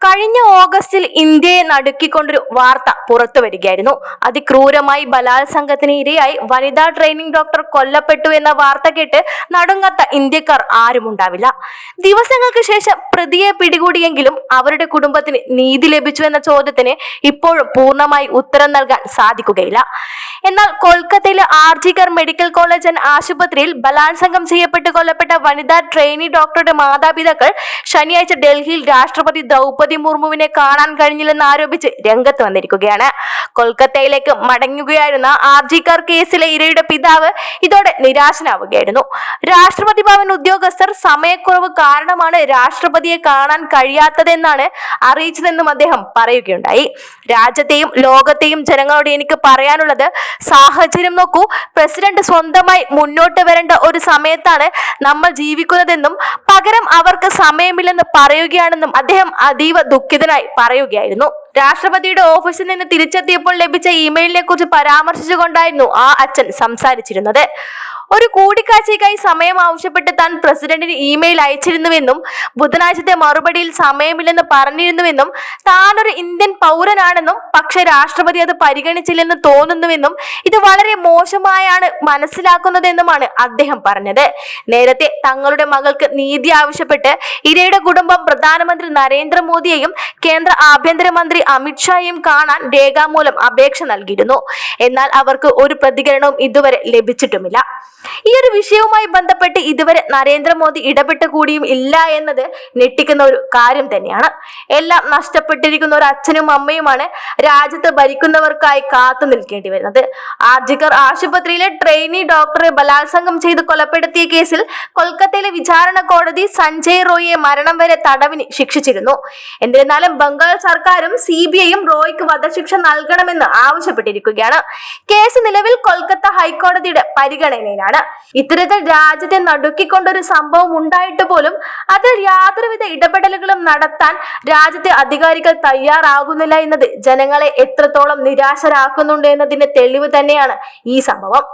കഴിഞ്ഞ ഓഗസ്റ്റിൽ ഇന്ത്യയെ നടുക്കിക്കൊണ്ടൊരു വാർത്ത പുറത്തു വരികയായിരുന്നു. അതിക്രൂരമായി ബലാത്സംഗത്തിന് ഇരയായി വനിതാ ട്രെയിനിങ് ഡോക്ടർ കൊല്ലപ്പെട്ടു എന്ന വാർത്ത കേട്ട് നടുങ്ങാത്ത ഇന്ത്യക്കാർ ആരുമുണ്ടാവില്ല ദിവസങ്ങൾക്ക് ശേഷം പ്രതിയെ പിടികൂടിയെങ്കിലും അവരുടെ കുടുംബത്തിന് നീതി ലഭിച്ചു എന്ന ചോദ്യത്തിന് ഇപ്പോഴും പൂർണമായി ഉത്തരം നൽകാൻ സാധിക്കുകയില്ല. എന്നാൽ കൊൽക്കത്തയിലെ ആർജികർ മെഡിക്കൽ കോളേജ് ആൻഡ് ആശുപത്രിയിൽ ബലാത്സംഗം ചെയ്യപ്പെട്ട് കൊല്ലപ്പെട്ട വനിതാ ട്രെയിനി ഡോക്ടറുടെ മാതാപിതാക്കൾ ശനിയാഴ്ച ഡൽഹിയിൽ രാഷ്ട്രപതി ദ്രൗപദി മുർമുവിനെ കാണാൻ കഴിഞ്ഞില്ലെന്ന് ആരോപിച്ച് രംഗത്ത് വന്നിരിക്കുകയാണ്. കൊൽക്കത്തയിലേക്ക് മടങ്ങുകയായിരുന്ന ആർജിക്കാർ കേസിലെ ഇരയുടെ പിതാവ് ഇതോടെ നിരാശനാവുകയായിരുന്നു. രാഷ്ട്രപതി ഭവൻ ഉദ്യോഗസ്ഥർ സമയക്കുറവ് കാരണമാണ് രാഷ്ട്രപതിയെ കാണാൻ കഴിയാത്തതെന്നാണ് അറിയിച്ചതെന്നും അദ്ദേഹം പറയുകയുണ്ടായി. രാജ്യത്തെയും ലോകത്തെയും ജനങ്ങളോട് എനിക്ക് പറയാനുള്ളത് സാഹചര്യം നോക്കൂ. പ്രസിഡന്റ് സ്വന്തമായി മുന്നോട്ട് വരേണ്ട ഒരു സമയത്താണ് നമ്മൾ ജീവിക്കുന്നതെന്നും പകരം അവർക്ക് സമയമില്ലെന്ന് പറയുകയാണെന്നും അദ്ദേഹം അതീവ ദുഃഖിതനായി പറയുകയായിരുന്നു. രാഷ്ട്രപതിയുടെ ഓഫീസിൽ നിന്ന് തിരിച്ചെത്തിയപ്പോൾ ലഭിച്ച ഇമെയിലിനെ കുറിച്ച് പരാമർശിച്ചുകൊണ്ടായിരുന്നു ആ അച്ഛൻ സംസാരിച്ചിരുന്നത്. ഒരു കൂടിക്കാഴ്ചയ്ക്കായി സമയം ആവശ്യപ്പെട്ട് താൻ പ്രസിഡന്റിന് ഇമെയിൽ അയച്ചിരുന്നുവെന്നും ബുധനാഴ്ചത്തെ മറുപടിയിൽ സമയമില്ലെന്ന് പറഞ്ഞിരുന്നുവെന്നും താനൊരു ഇന്ത്യൻ പൗരനാണെന്നും പക്ഷെ രാഷ്ട്രപതി അത് പരിഗണിച്ചില്ലെന്ന് തോന്നുന്നുവെന്നും ഇത് വളരെ മോശമായാണ് മനസ്സിലാക്കുന്നതെന്നുമാണ് അദ്ദേഹം പറഞ്ഞത്. നേരത്തെ തങ്ങളുടെ മകൾക്ക് നീതി ആവശ്യപ്പെട്ട് ഇരയുടെ കുടുംബം പ്രധാനമന്ത്രി നരേന്ദ്രമോദിയെയും കേന്ദ്ര ആഭ്യന്തരമന്ത്രി അമിത്ഷായെയും കാണാൻ രേഖാമൂലം അപേക്ഷ നൽകിയിരുന്നു. എന്നാൽ അവർക്ക് ഒരു പ്രതികരണവും ഇതുവരെ ലഭിച്ചിട്ടുമില്ല. ഈ ഒരു വിഷയവുമായി ബന്ധപ്പെട്ട് ഇതുവരെ നരേന്ദ്രമോദി ഇടപെട്ട് കൂടിയും ഇല്ല എന്നത് ഞെട്ടിക്കുന്ന ഒരു കാര്യം തന്നെയാണ്. എല്ലാം നഷ്ടപ്പെട്ടിരിക്കുന്ന ഒരു അച്ഛനും അമ്മയുമാണ് രാജ്യത്ത് ഭരിക്കുന്നവർക്കായി കാത്തു നിൽക്കേണ്ടി വരുന്നത്. ആർജിക്കർ ആശുപത്രിയിലെ ട്രെയിനി ഡോക്ടറെ ബലാത്സംഗം ചെയ്ത് കൊലപ്പെടുത്തിയ കേസിൽ കൊൽക്കത്തയിലെ വിചാരണ കോടതി സഞ്ജയ് റോയിയെ മരണം വരെ തടവിന് ശിക്ഷിച്ചിരുന്നു. എന്നിരുന്നാലും ബംഗാൾ സർക്കാരും സി ബി ഐയും റോയ്ക്ക് വധശിക്ഷ നൽകണമെന്ന് ആവശ്യപ്പെട്ടിരിക്കുകയാണ്. കേസ് നിലവിൽ കൊൽക്കത്ത ഹൈക്കോടതിയുടെ പരിഗണനയിലാണ്. ഇത്തരത്തിൽ രാജ്യത്തെ നടുക്കിക്കൊണ്ടൊരു സംഭവം ഉണ്ടായിട്ട് പോലും അതിൽ യാതൊരുവിധ ഇടപെടലുകളും നടത്താൻ രാജ്യത്തെ അധികാരികൾ തയ്യാറാകുന്നില്ല എന്നത് ജനങ്ങളെ എത്രത്തോളം നിരാശരാക്കുന്നുണ്ട് എന്നതിന്റെ തെളിവ് തന്നെയാണ് ഈ സംഭവം.